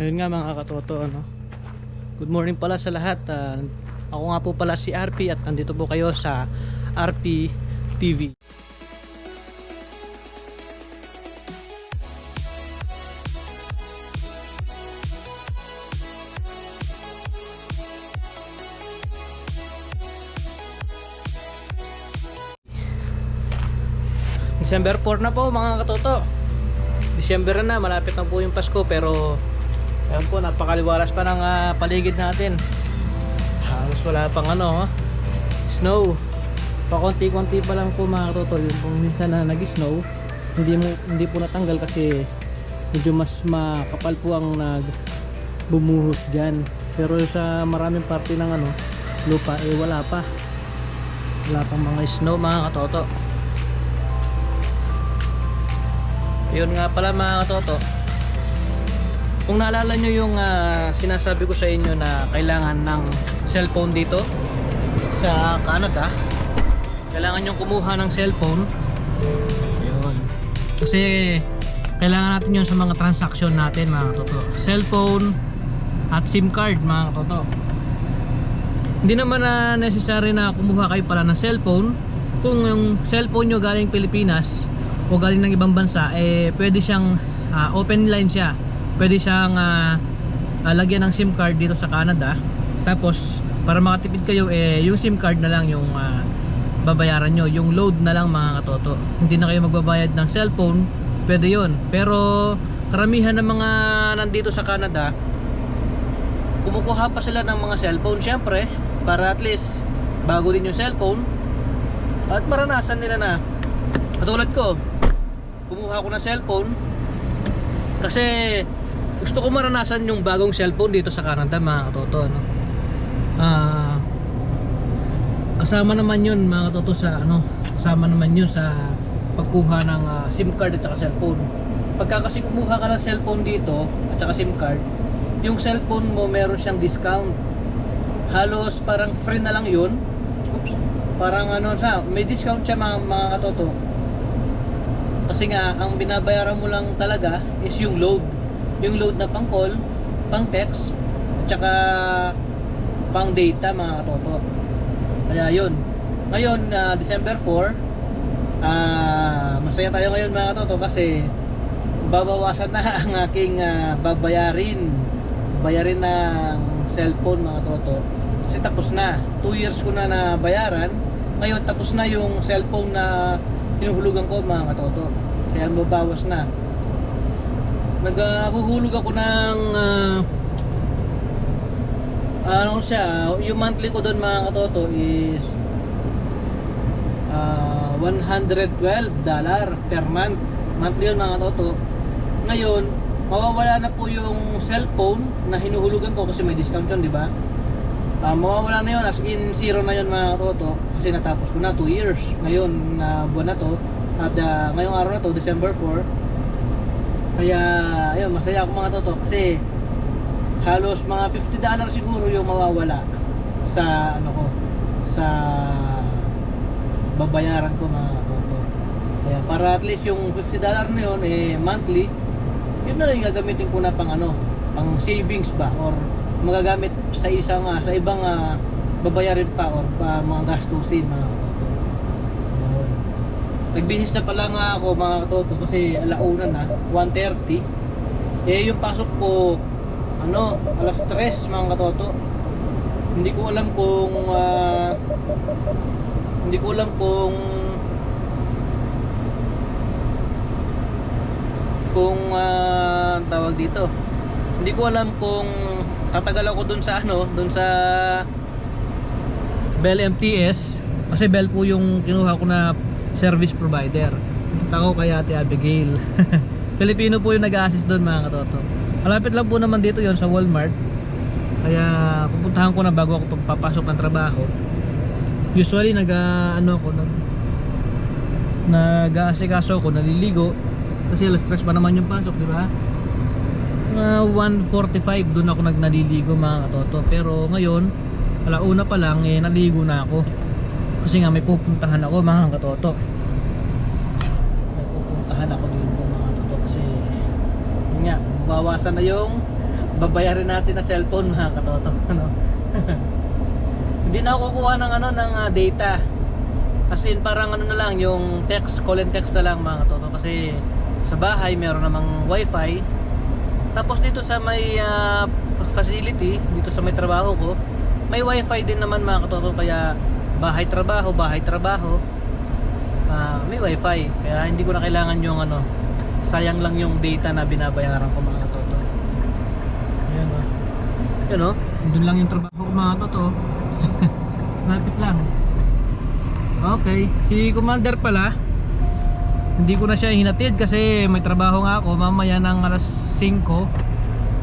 Ayun nga mga katoto ano. Good morning pala sa lahat. Ah, ako nga po pala si RP at nandito po kayo sa RP TV. December 4 na po mga katoto. December na, malapit na po yung Pasko pero ayun po, napakaliwalas pa ng ah, paligid natin. Halos wala pang ano, oh, snow. Pakonti-konti pa lang po mga yung kung minsan na nag-snow, hindi mo hindi po natanggal kasi medyo mas makapal po ang nag bumuhos diyan. Pero sa maraming parte ng ano, lupa eh wala pa. Wala pang mga snow mga katoto. Yun nga pala mga katoto. Kung naalala nyo yung ah, sinasabi ko sa inyo na kailangan ng cellphone dito sa Canada, kailangan nyo kumuha ng cellphone. Yun. Kasi kailangan natin yun sa mga transaction natin mga katoto. Cellphone at SIM card mga katoto. Hindi naman na necessary na kumuha kayo pala ng cellphone. Kung yung cellphone nyo galing Pilipinas, o galing ng ibang bansa eh pwede siyang ah, open line siya pwede siyang ah, lagyan ng SIM card dito sa Canada. Tapos para makatipid kayo eh yung SIM card na lang yung ah, babayaran nyo. Yung load na lang mga katoto. Hindi na kayo magbabayad ng cellphone pwede yon pero karamihan ng mga nandito sa Canada kumukuha pa sila ng mga cellphone syempre para at least bago din yung cellphone. At maranasan nila na katulad ko kumuha ako ng cellphone. Kasi gusto ko maranasan yung bagong cellphone dito sa Canada mga katoto no? Ah, kasama naman yun mga katoto sa ano kasama naman yun sa pagkuha ng ah, SIM card at saka cellphone pagka kasi kumuha ka ng cellphone dito at saka SIM card yung cellphone mo meron siyang discount halos parang free na lang yun Oops. parang ano sa may discount siya mga, mga katoto kasi nga ang binabayaran mo lang talaga is yung load yung load na pang call pang text at saka pang data mga katoto. Kaya yun. Ngayon ah, December 4 ah masaya tayo ngayon mga katoto kasi babawasan na ang aking ah, babayarin. Bayarin ng cellphone mga katoto. Kasi tapos na. 2 years ko na nabayaran. Ngayon tapos na yung cellphone na hinuhulugan ko mga katoto. Kaya mabawas na naghuhulog ako ng ah, ano siya yung monthly ko doon mga katoto is ah, 112 dollar per month. Monthly yun mga katoto. Ngayon mawawala na po yung cellphone na hinuhulugan ko kasi may discount yun di ba? Ah, mawawala na yun. As in zero na yun mga katoto kasi natapos ko na 2 years. Ngayon na buwan na to at ah, ngayong araw na to December 4 kaya ayun masaya ako mga toto kasi halos mga 50 dollar siguro yung mawawala sa ano ko sa babayaran ko mga toto kaya para at least yung 50 dollar na yun eh monthly yun na lang gagamitin ko na pang ano pang savings ba or magagamit sa isang ah, sa ibang ah, babayarin pa or pa mga gastusin mga. Nagbihis na pala nga ako mga katoto kasi alauna na 1.30 eh yung pasok ko ano alas 3 mga katoto. Hindi ko alam kung ah, hindi ko alam kung kung ah, tawag dito. Hindi ko alam kung tatagal ako dun sa ano dun sa Bell MTS kasi Bell po yung kinuha ko na service provider. Ako kay Ate Abigail. Pilipino po yung nag-assist doon mga katoto. Malapit lang po naman dito yon sa Walmart. Kaya pupuntahan ko na bago ako pagpapasok ng trabaho. Usually nag ah, ano ako nag nag-aasikaso ako naliligo. Kasi alas stress pa naman yung pasok di ba? Mga 1.45 doon ako nagnaliligo mga katoto. Pero ngayon alauna pa lang eh naligo na ako kasi nga may pupuntahan ako mga katoto may pupuntahan ako dito mga katoto kasi yun nga bawasan na yung babayarin natin na cellphone mga katoto ano. Hindi na ako kukuha ng ano ng ah, data. As in parang ano na lang yung text call and text na lang mga katoto kasi sa bahay meron namang wifi. Tapos dito sa may ah, facility dito sa may trabaho ko may wifi din naman mga katoto kaya bahay trabaho bahay trabaho. Ah, may wifi kaya hindi ko na kailangan yung ano sayang lang yung data na binabayaran ko mga katoto ayan o yun o doon lang yung trabaho ko mga katoto lapit lang. Okay. Si commander pala. Hindi ko na siya hinatid kasi may trabaho nga ako. Mamaya ng alas 5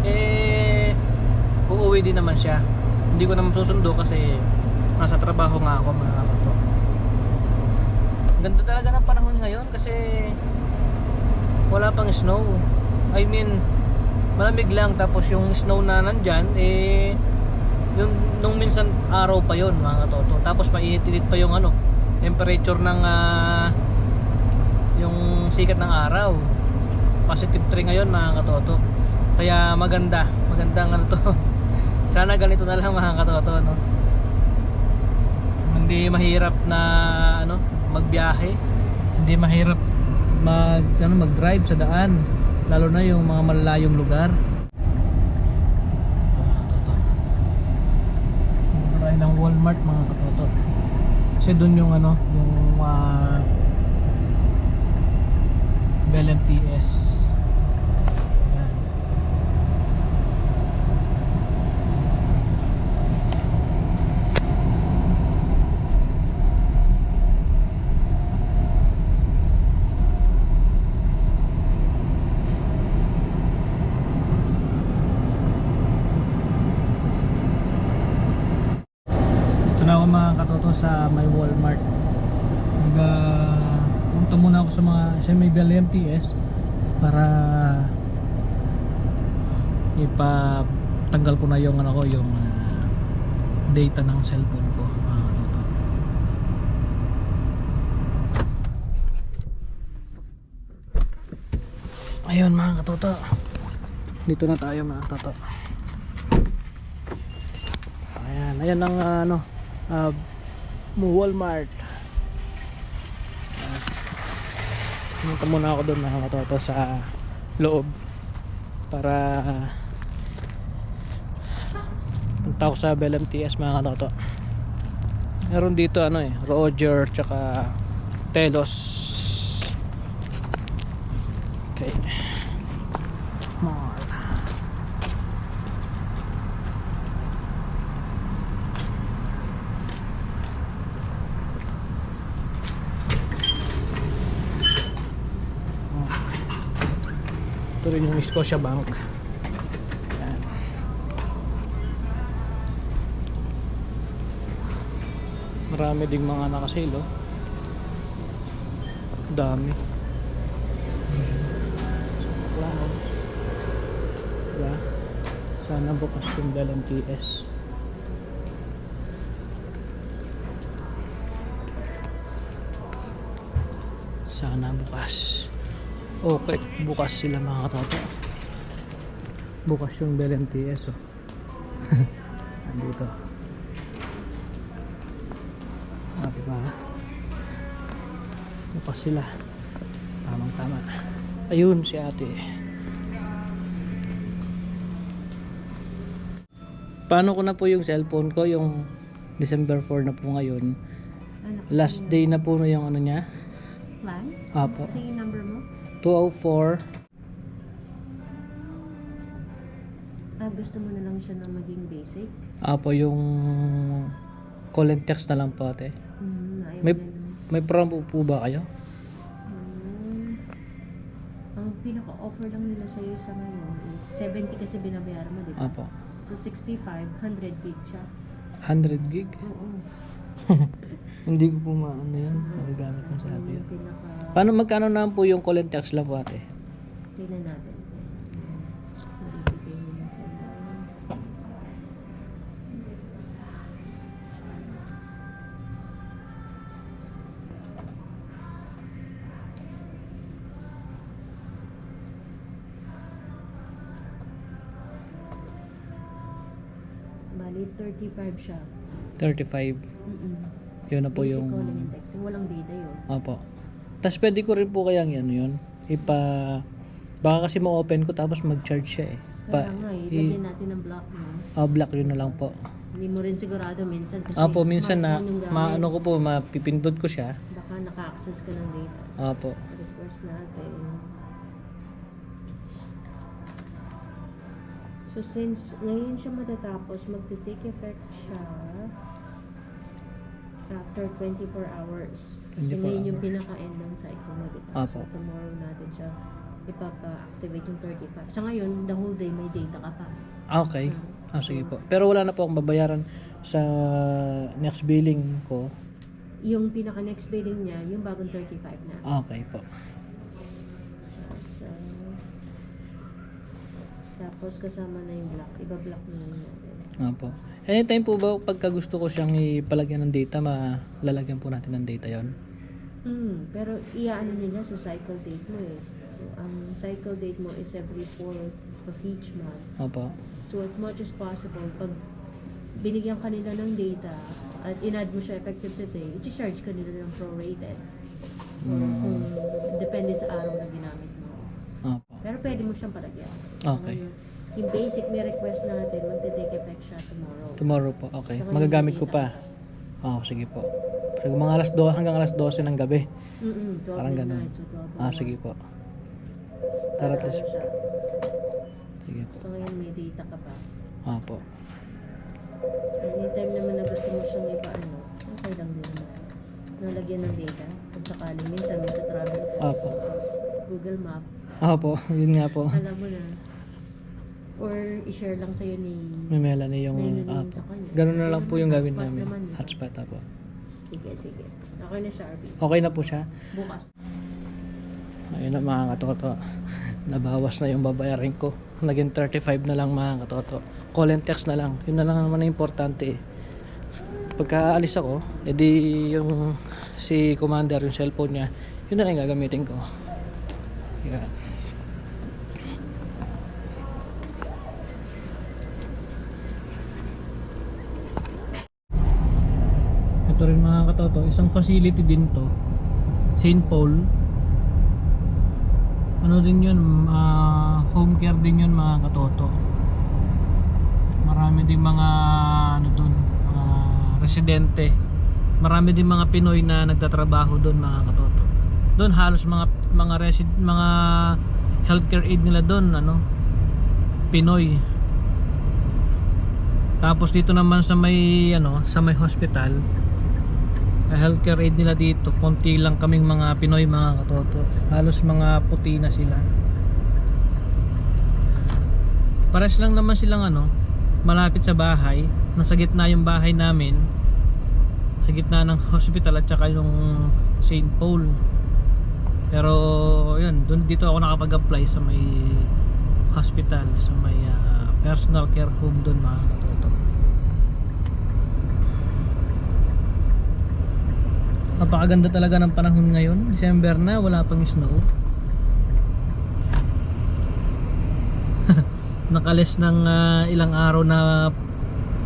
eh uuwi din naman siya. Hindi ko naman susundo kasi nasa trabaho nga ako mga katoto ganda talaga ng panahon ngayon kasi wala pang snow. I mean malamig lang tapos yung snow na nandyan eh yung nung minsan araw pa yon mga katoto tapos mainit-init pa yung ano temperature ng ah, yung sikat ng araw. Positive 3 ngayon mga katoto. Kaya maganda magandang ano to. Sana ganito na lang mga katoto no hindi mahirap na ano magbiyahe. Hindi mahirap mag ano mag-drive sa daan lalo na yung mga malalayong lugar. Maray ng Walmart mga katoto kasi doon yung ano yung uh, Bell MTS Ayan. Ito na ako mga katoto may Walmart. Nag uh, punta muna ako sa mga sa may Bell MTS para ipatanggal ko na yung ano ko yung ah, data ng cellphone ko. katoto. Ayun mga katoto. Dito na tayo mga katoto. Ayan, ayan ang ah, ano, uh, Walmart. Pumunta muna ako doon mga katoto sa loob para punta ako sa Bell MTS mga katoto. Meron dito ano eh, Roger tsaka Telos. Okay. Mall. Rin yung Scotia Bank. Marami ding mga nakasale oh. Dami. Diba? Sana bukas yung dalang TS. Sana bukas. Okay, bukas sila mga katoto. Bukas yung Bell MTS oh. Andito. Ah, diba? Bukas sila. Tamang tama. Ayun si ate. Paano ko na po yung cellphone ko yung December 4 na po ngayon. Ano? Last day na po yung ano niya. Plan? Apo. Sige number mo? 204 Ah, gusto mo na lang siya na maging basic? Apo yung call and text na lang po ate. Ayaw May, na may promo po ba kayo? Hmm. Ang pinaka-offer lang nila sa'yo sa ngayon is 70 kasi binabayaran mo, di ba? Apo. So 65, 100 gig siya. 100 gig? Oo. Hindi ko po maano yan. Magagamit mo sa atin. Paano magkano naman po yung call and text lang po ate? Tingnan natin. Sa'yo. 35 siya. 35. Mm-mm. Yun na po Basic yung... calling and texting. Walang data yun. Opo. Tapos pwede ko rin po kayang yan yun. Ipa... Baka kasi ma-open ko tapos mag-charge siya eh. Kaya nga eh, i- lagyan natin ng block mo. Ah, block yun na lang po. Hindi mo rin sigurado minsan kasi Opo, minsan na smartphone yung gamit. maano ko po, mapipindot ko siya. Baka naka-access ka ng data. So, Opo. request natin. So since ngayon siya matatapos, magte-take effect siya after 24 hours. Kasi 24 ngayon yung hours. pinaka-end ng cycle mo, diba? Apo. So tomorrow natin siya ipapa-activate yung 35. Sa ngayon, the whole day may data ka pa. Ah, okay. Ah, sige po. Pero wala na po akong babayaran sa next billing ko. Yung pinaka-next billing niya, yung bagong 35 na. Ah, okay po. Ah, tapos kasama na yung block. Iba-block na yun natin. Ah, po. Anytime po ba pagka gusto ko siyang ipalagyan ng data, malalagyan po natin ng data yon. Hmm, pero iaano nila sa cycle date mo eh. So, ang cycle date mo is every 4 of each month. Opo. So, as much as possible, pag binigyan ka nila ng data at in-add mo siya effective today, i-charge ka nila ng prorated. Or Mm. kung depende sa araw na ginamit. Pero pwede mo siyang palagyan. Okay. So, yung basic may request natin, magte-take effect siya tomorrow. Tomorrow po. Okay. Saka Magagamit ko pa. Oh, sige po. So, mga alas 2 hanggang alas 12 ng gabi. Mm-mm, 12 Parang ganun. midnight, so 12 Ah, sige po. Para at least, sige po. So ngayon may data ka pa. Ah, po. Anytime naman na gusto mo siyang iba ano, okay lang din naman. Nalagyan ng data. Kung sakali minsan may travel Ah, po. Google Map, Ah, po. Yun nga po. alam mo na. Or i-share lang sa'yo ni... May Melanie yung Melanie app. sa kanya. Ganun na lang po yung gawin Hotspot namin. naman yun. Hotspot po. Sige, sige. Okay na siya, RB. Okay na po siya. Bukas. Ayun na mga katoto. Nabawas na yung babayarin ko. Naging 35 na lang mga katoto. Call and text na lang. Yun na lang naman ang importante eh. Pagka alis ako, edi yung si commander, yung cellphone niya, yun na lang yung gagamitin ko. Yan. Ito rin mga katoto, isang facility din to. St. Paul. Ano din yun, ah, home care din yun mga katoto. Marami din mga ano dun, mga residente. Marami din mga Pinoy na nagtatrabaho doon mga katoto. Doon halos mga mga resid mga healthcare aid nila doon ano Pinoy. Tapos dito naman sa may ano, sa may hospital, healthcare aid nila dito, konti lang kaming mga Pinoy mga katoto. Halos mga puti na sila. Pares lang naman silang ano, malapit sa bahay. Nasa gitna yung bahay namin. Sa gitna ng hospital at saka yung St. Paul. Pero yun, dun, dito ako nakapag-apply sa may hospital, sa may ah, personal care home doon mga katoto. Napakaganda talaga ng panahon ngayon. December na, wala pang snow. Nakales ng ah, ilang araw na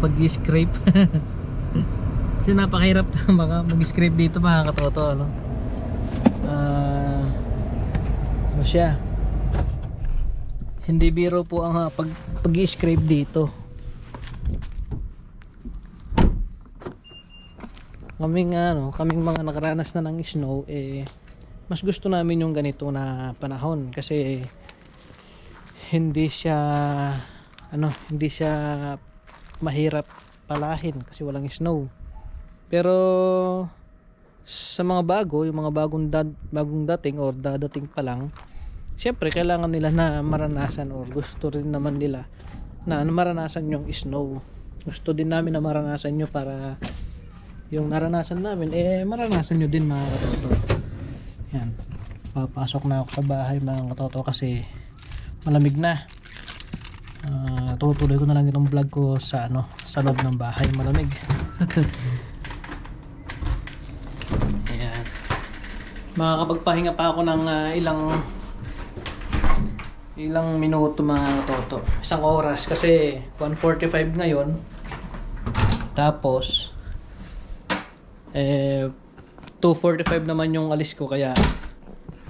pag-scrape. Kasi napakahirap baka mag-scrape dito mga katoto. Ano? Ah, ano siya? Hindi biro po ang ah, pag, pag-scrape dito. kaming ano, kaming mga nakaranas na ng snow eh mas gusto namin yung ganito na panahon kasi hindi siya ano, hindi siya mahirap palahin kasi walang snow. Pero sa mga bago, yung mga bagong dad, bagong dating or dadating pa lang, syempre kailangan nila na maranasan or gusto rin naman nila na maranasan yung snow. Gusto din namin na maranasan nyo para yung naranasan namin eh maranasan nyo din mga katoto. Yan. Papasok na ako sa bahay mga katoto kasi malamig na. Ah, tutuloy ko na lang itong vlog ko sa ano sa loob ng bahay malamig. Yan makakapagpahinga pa ako ng ah, ilang ilang minuto mga katoto isang oras kasi 1.45 ngayon Tapos, eh, 2.45 naman yung alis ko kaya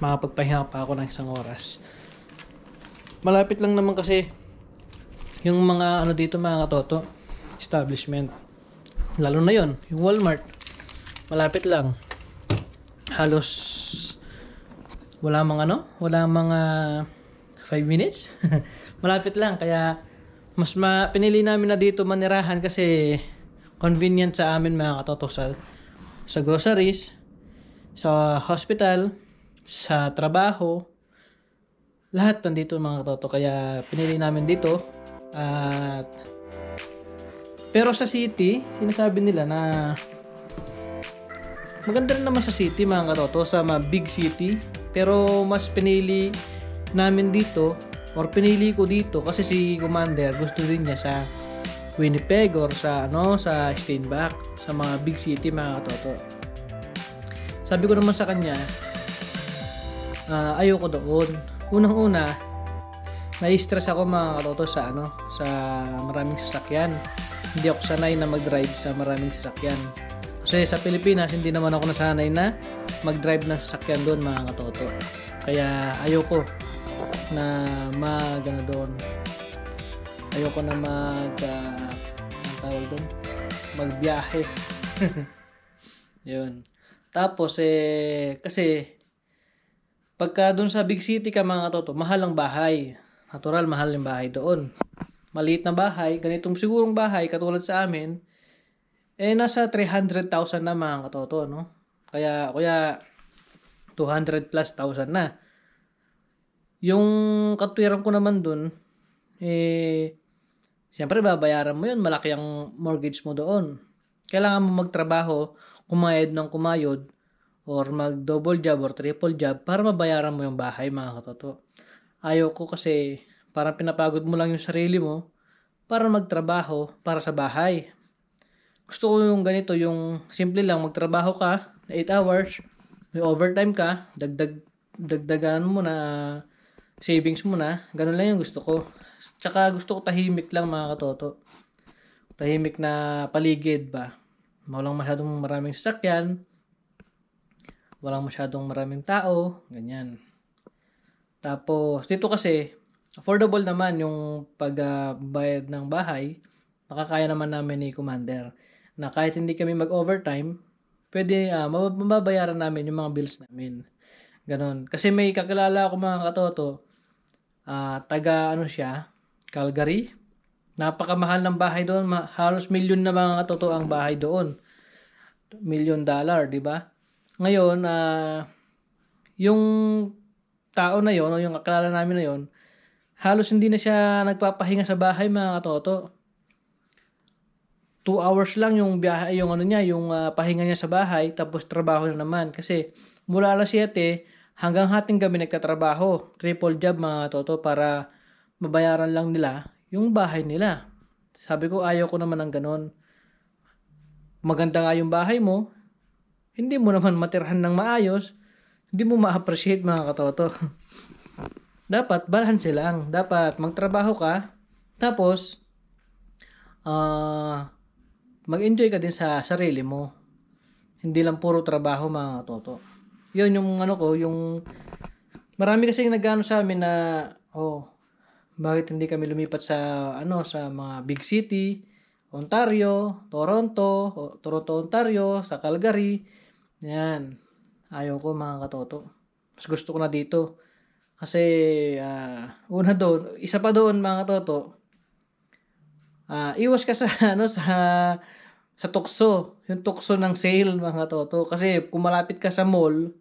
makapagpahinga pa ako ng isang oras. Malapit lang naman kasi yung mga ano dito mga katoto, establishment. Lalo na yon yung Walmart. Malapit lang. Halos wala mga ano, wala mga 5 minutes. Malapit lang kaya mas ma pinili namin na dito manirahan kasi convenient sa amin mga katoto sa, sa groceries, sa hospital, sa trabaho, lahat nandito mga katoto. Kaya pinili namin dito. At pero sa city, sinasabi nila na maganda rin naman sa city mga katoto, sa mga big city. Pero mas pinili namin dito or pinili ko dito kasi si Commander gusto din niya sa Winnipeg or sa ano sa Steinbach sa mga big city mga katoto. Sabi ko naman sa kanya, ah, ayoko doon. Unang-una, na-stress ako mga katoto sa ano, sa maraming sasakyan. Hindi ako sanay na mag-drive sa maraming sasakyan. Kasi sa Pilipinas, hindi naman ako nasanay na mag-drive ng sasakyan doon mga katoto. Kaya ayoko na mag ano doon. Ayoko na mag uh, ang tawag doon? Magbiyahe. Yun. Tapos eh kasi pagka doon sa big city ka mga katoto, mahal ang bahay. Natural, mahal yung bahay doon. Maliit na bahay, ganitong sigurong bahay, katulad sa amin, eh nasa 300,000 na mga katoto, no? Kaya, kaya 200 plus thousand na. Yung katwiran ko naman doon, eh, siyempre babayaran mo yun, malaki ang mortgage mo doon. Kailangan mo magtrabaho, kumayad ng kumayod, or mag double job or triple job para mabayaran mo yung bahay mga katoto. Ayaw ko kasi parang pinapagod mo lang yung sarili mo para magtrabaho para sa bahay. Gusto ko yung ganito, yung simple lang magtrabaho ka, 8 hours, may overtime ka, dagdag dagdagan mo na savings mo na, ganun lang yung gusto ko. Tsaka gusto ko tahimik lang mga katoto. Tahimik na paligid ba. Walang masyadong maraming sasakyan, walang masyadong maraming tao, ganyan. Tapos, dito kasi, affordable naman yung pagbayad ng bahay. Nakakaya naman namin ni Commander na kahit hindi kami mag-overtime, pwede, uh, mababayaran namin yung mga bills namin. Ganon. Kasi may kakilala ako mga katoto, uh, taga ano siya, Calgary. Napakamahal ng bahay doon, halos milyon na mga katoto ang bahay doon. Million dollar, di ba? Ngayon, uh, yung tao na yon o yung kakilala namin na yon halos hindi na siya nagpapahinga sa bahay mga katoto. Two hours lang yung biyahe, yung ano niya, yung uh, pahinga niya sa bahay, tapos trabaho na naman. Kasi mula alas 7 hanggang hating gabi nagkatrabaho. Triple job mga katoto para mabayaran lang nila yung bahay nila. Sabi ko ayaw ko naman ng ganon. Maganda nga yung bahay mo, hindi mo naman matirhan ng maayos, hindi mo ma-appreciate mga katoto. Dapat balance lang. Dapat magtrabaho ka, tapos uh, mag-enjoy ka din sa sarili mo. Hindi lang puro trabaho mga katoto. Yun yung ano ko, yung marami kasi nagano sa amin na oh, bakit hindi kami lumipat sa ano sa mga big city, Ontario, Toronto, Toronto, Ontario, sa Calgary. Yan. Ayaw ko mga katoto. Mas gusto ko na dito. Kasi, uh, una doon, isa pa doon mga katoto, uh, iwas ka sa, ano, sa, sa tukso. Yung tukso ng sale mga katoto. Kasi kung malapit ka sa mall,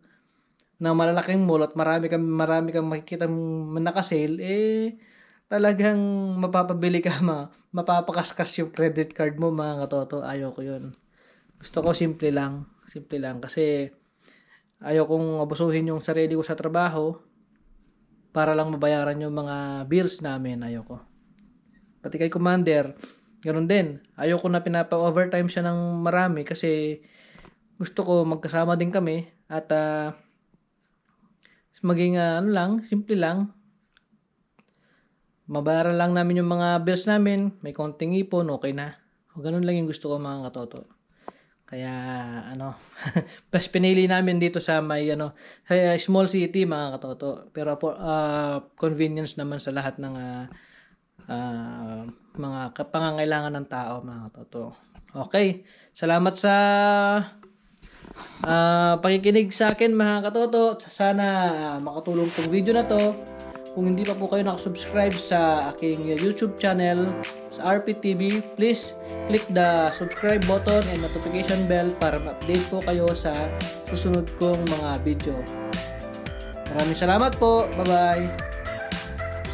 na malalaking mall at marami kang marami kang makikita nakasale, eh, talagang mapapabili ka, ma, mapapakaskas yung credit card mo mga katoto. Ayaw ko yun. Gusto ko simple lang. Simple lang. Kasi ayaw kong abusuhin yung sarili ko sa trabaho para lang mabayaran yung mga bills namin. Ayaw ko. Pati kay Commander, ganoon din. Ayaw ko na pinapa-overtime siya ng marami kasi gusto ko magkasama din kami at uh, maging uh, ano lang, simple lang, mabayaran lang namin yung mga bills namin, may konting ipon, okay na. Ganun lang yung gusto ko mga katoto. Kaya ano, plus pinili namin dito sa may ano, sa small city mga katoto. Pero ah, convenience naman sa lahat ng ah, ah, mga pangangailangan ng tao mga katoto. Okay, salamat sa ah, pakikinig sa akin mga katoto. Sana ah, makatulong tong video na to. Kung hindi pa po kayo nakasubscribe sa aking YouTube channel sa RPTV, please click the subscribe button and notification bell para ma-update po kayo sa susunod kong mga video. Maraming salamat po. Bye-bye.